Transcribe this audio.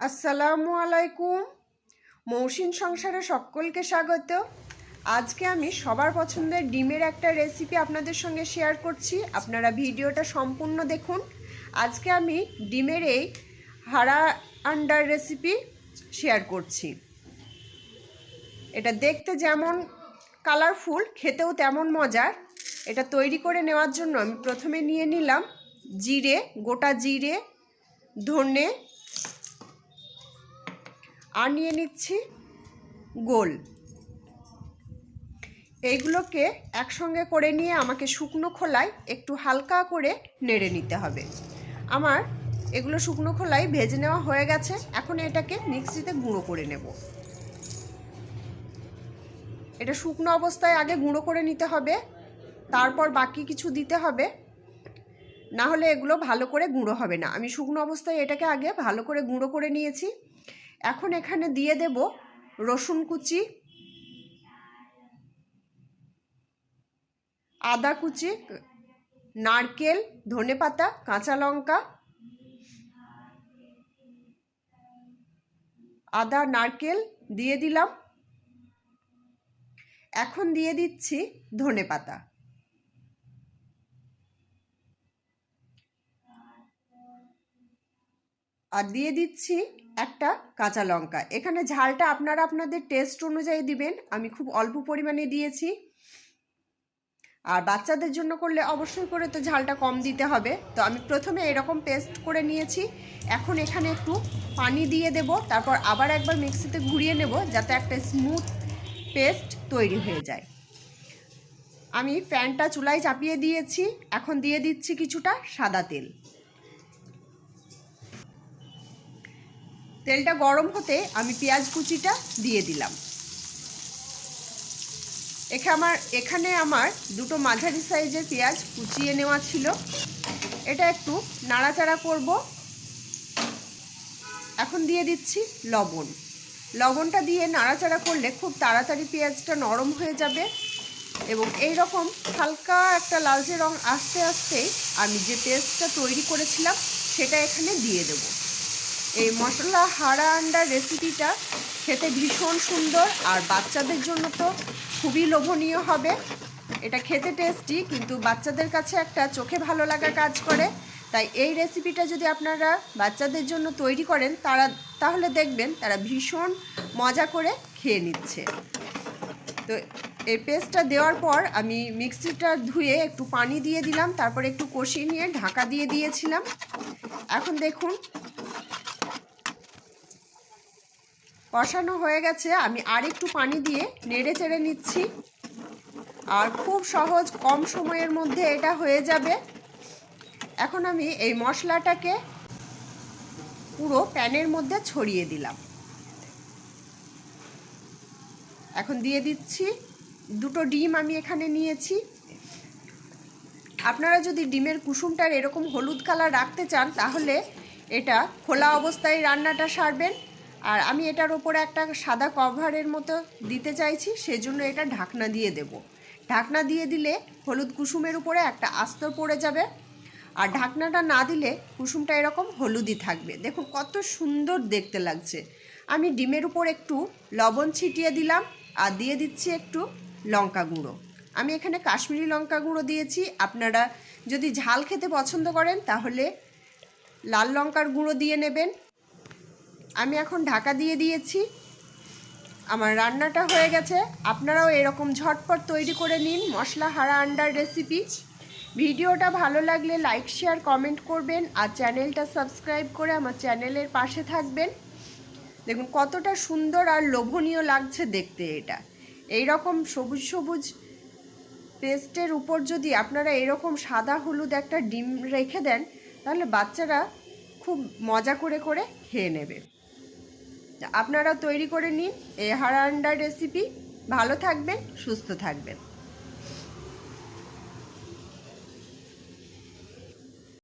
আসসালামু আলাইকুম। মৌসিন সংসারে সকলকে স্বাগত। আজকে আমি সবার পছন্দের ডিমের একটা রেসিপি আপনাদের সঙ্গে শেয়ার করছি। আপনারা ভিডিওটা সম্পূর্ণ দেখুন। আজকে আমি ডিমের এই হারা আন্ডার রেসিপি শেয়ার করছি। এটা দেখতে যেমন কালারফুল খেতেও তেমন মজার। এটা তৈরি করে নেওয়ার জন্য আমি প্রথমে নিয়ে নিলাম জিরে, গোটা জিরে, ধনে আর নিয়ে নিচ্ছি গোল। এইগুলোকে একসঙ্গে করে নিয়ে আমাকে শুকনো খোলায় একটু হালকা করে নেড়ে নিতে হবে। আমার এগুলো শুকনো খোলায় ভেজে নেওয়া হয়ে গেছে। এখন এটাকে মিক্সিতে গুঁড়ো করে নেব। এটা শুকনো অবস্থায় আগে গুঁড়ো করে নিতে হবে। তারপর বাকি কিছু দিতে হবে। না হলে এগুলো ভালো করে গুঁড়ো হবে না। আমি শুকনো অবস্থায় এটাকে আগে ভালো করে গুঁড়ো করে নিয়েছি। এখন এখানে দিয়ে দেব রসুন কুচি, আদা কুচি, নারকেল ধনেপাতা কাঁচা লঙ্কা, আদা, নারকেল দিয়ে দিলাম। এখন দিয়ে দিচ্ছি ধনেপাতা আর দিয়ে দিচ্ছি একটা কাঁচা লঙ্কা। এখানে ঝালটা আপনারা আপনাদের টেস্ট অনুযায়ী দিবেন। আমি খুব অল্প পরিমাণে দিয়েছি। আর বাচ্চাদের জন্য করলে অবশ্যই করে তো ঝালটা কম দিতে হবে। তো আমি প্রথমে এরকম পেস্ট করে নিয়েছি। এখন এখানে একটু পানি দিয়ে দেব। তারপর আবার একবার মিক্সিতে ঘুরিয়ে নেব যাতে একটা স্মুথ পেস্ট তৈরি হয়ে যায়। আমি প্যানটা চুলায় চাপিয়ে দিয়েছি। এখন দিয়ে দিচ্ছি কিছুটা সাদা তেল। তেলটা গরম হতে আমি পেঁয়াজ কুচিটা দিয়ে দিলাম। এখানে আমার এখানে আমার দুটো মাঝারি সাইজের পেঁয়াজ কুচিয়ে নেওয়া ছিল। এটা একটু নাড়াচাড়া করব। এখন দিয়ে দিচ্ছি লবণ। লবণটা দিয়ে নাড়াচাড়া করলে খুব তাড়াতাড়ি পেঁয়াজটা নরম হয়ে যাবে এবং এই রকম হালকা একটা লালচে রং আস্তে আস্তেই আমি যে পেস্টটা তৈরি করেছিলাম, সেটা এখানে দিয়ে দেবো। এই মশলা হাড়া আন্ডার রেসিপিটা খেতে ভীষণ সুন্দর আর বাচ্চাদের জন্য তো খুবই লোভনীয় হবে। এটা খেতে টেস্টি কিন্তু বাচ্চাদের কাছে একটা চোখে ভালো লাগা কাজ করে। তাই এই রেসিপিটা যদি আপনারা বাচ্চাদের জন্য তৈরি করেন, তারা তাহলে দেখবেন তারা ভীষণ মজা করে খেয়ে নিচ্ছে। তো এই পেস্টটা দেওয়ার পর আমি মিক্সিটা ধুয়ে একটু পানি দিয়ে দিলাম, তারপর একটু কষিয়ে নিয়ে ঢাকা দিয়ে দিয়েছিলাম। এখন দেখুন কষানো হয়ে গেছে। আমি আর একটু পানি দিয়ে নেড়ে চেড়ে নিচ্ছি। আর খুব সহজ, কম সময়ের মধ্যে এটা হয়ে যাবে। এখন আমি এই মশলাটাকে পুরো প্যানের মধ্যে ছড়িয়ে দিলাম। এখন দিয়ে দিচ্ছি। দুটো ডিম আমি এখানে নিয়েছি। আপনারা যদি ডিমের কুসুমটার এরকম হলুদ কালার রাখতে চান, তাহলে এটা খোলা অবস্থায় রান্নাটা সারবেন। আর আমি এটার ওপরে একটা সাদা কভারের মতো দিতে চাইছি, সেজন্য এটা ঢাকনা দিয়ে দেব। ঢাকনা দিয়ে দিলে হলুদ কুসুমের উপরে একটা আস্তর পড়ে যাবে। আর ঢাকনাটা না দিলে কুসুমটা এরকম হলুদই থাকবে। দেখুন কত সুন্দর দেখতে লাগছে। আমি ডিমের উপর একটু লবণ ছিটিয়ে দিলাম আর দিয়ে দিচ্ছি একটু লঙ্কা গুঁড়ো। আমি এখানে কাশ্মীরি লঙ্কা গুঁড়ো দিয়েছি। আপনারা যদি ঝাল খেতে পছন্দ করেন তাহলে লাল লঙ্কার গুঁড়ো দিয়ে নেবেন। আমি এখন ঢাকা দিয়ে দিয়েছি। আমার রান্নাটা হয়ে গেছে। আপনারাও এরকম ঝটপট তৈরি করে নিন মশলা হারা আন্ডার রেসিপি ভিডিওটা ভালো লাগলে লাইক শেয়ার কমেন্ট করবেন আর চ্যানেলটা সাবস্ক্রাইব করে আমার চ্যানেলের পাশে থাকবেন। দেখুন কতটা সুন্দর আর লোভনীয় লাগছে দেখতে এটা। এই রকম সবুজ সবুজ পেস্টের উপর যদি আপনারা এরকম সাদা হলুদ একটা ডিম রেখে দেন, তাহলে বাচ্চারা খুব মজা করে করে খেয়ে নেবে। আপনারা তৈরি করে নিন। এ হারা আন্ডার রেসিপি ভালো থাকবেন সুস্থ থাকবেন।